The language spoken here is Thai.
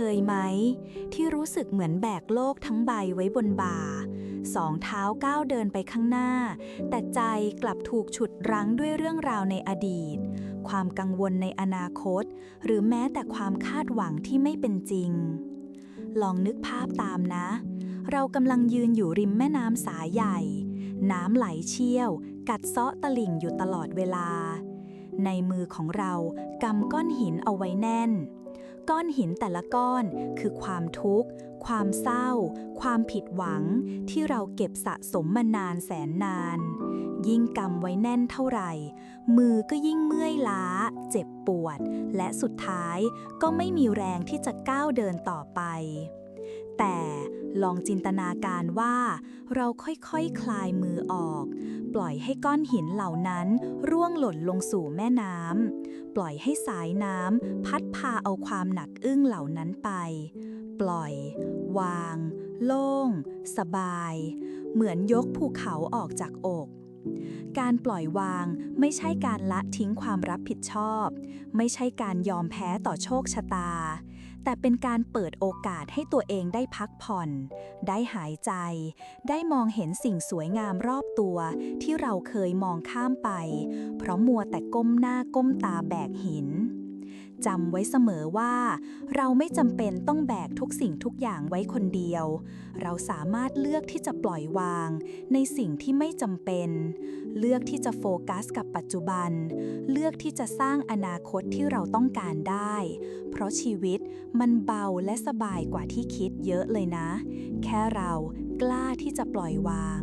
เคยไหม ที่รู้สึกเหมือนแบกโลกทั้งใบไว้บนบ่า สองเท้าก้าวเดินไปข้างหน้า แต่ใจกลับถูกฉุดรั้งด้วยเรื่องราวในอดีต ความกังวลในอนาคต หรือแม้แต่ความคาดหวังที่ไม่เป็นจริง ลองนึกภาพตามนะ เรากำลังยืนอยู่ริมแม่น้ำสายใหญ่ น้ำไหลเชี่ยว กัดเซาะตลิ่งอยู่ตลอดเวลา ในมือของเรากำก้อนหินเอาไว้แน่น ก้อนหินแต่ละก้อนคือความทุกข์ ความเศร้า ความผิดหวัง ที่เราเก็บสะสมมานานแสนนาน ยิ่งกำไว้แน่นเท่าไหร่ มือก็ยิ่งเมื่อยล้า เจ็บปวด และสุดท้ายก็ไม่มีแรงที่จะก้าวเดินต่อไป แต่ลองจินตนาการว่า เราค่อยๆคคลายมือออก ปล่อยให้ก้อนหินเหล่านั้นร่วงหล่นลงสู่แม่น้ำ ปล่อยให้สายน้ำพัดพาเอาความหนักอึ้งเหล่านั้นไป ปล่อย วาง โล่ง สบาย เหมือนยกภูเขาออกจากอกการปล่อยวางไม่ใช่การละทิ้งความรับผิดชอบ ไม่ใช่การยอมแพ้ต่อโชคชะตา แต่เป็นการเปิดโอกาสให้ตัวเองได้พักผ่อน ได้หายใจ ได้มองเห็นสิ่งสวยงามรอบตัว ที่เราเคยมองข้ามไป เพราะมัวแต่ก้มหน้าก้มตาแบกหิน จำไว้เสมอว่า เราไม่จำเป็นต้องแบกทุกสิ่งทุกอย่างไว้คนเดียว เราสามารถเลือกที่จะปล่อยวาง ในสิ่งที่ไม่จำเป็น เลือกที่จะโฟกัสกับปัจจุบัน เลือกที่จะสร้างอนาคตที่เราต้องการได้ เพราะชีวิตมันเบาและสบายกว่าที่คิดเยอะเลยนะ แค่เรากล้าที่จะปล่อยวาง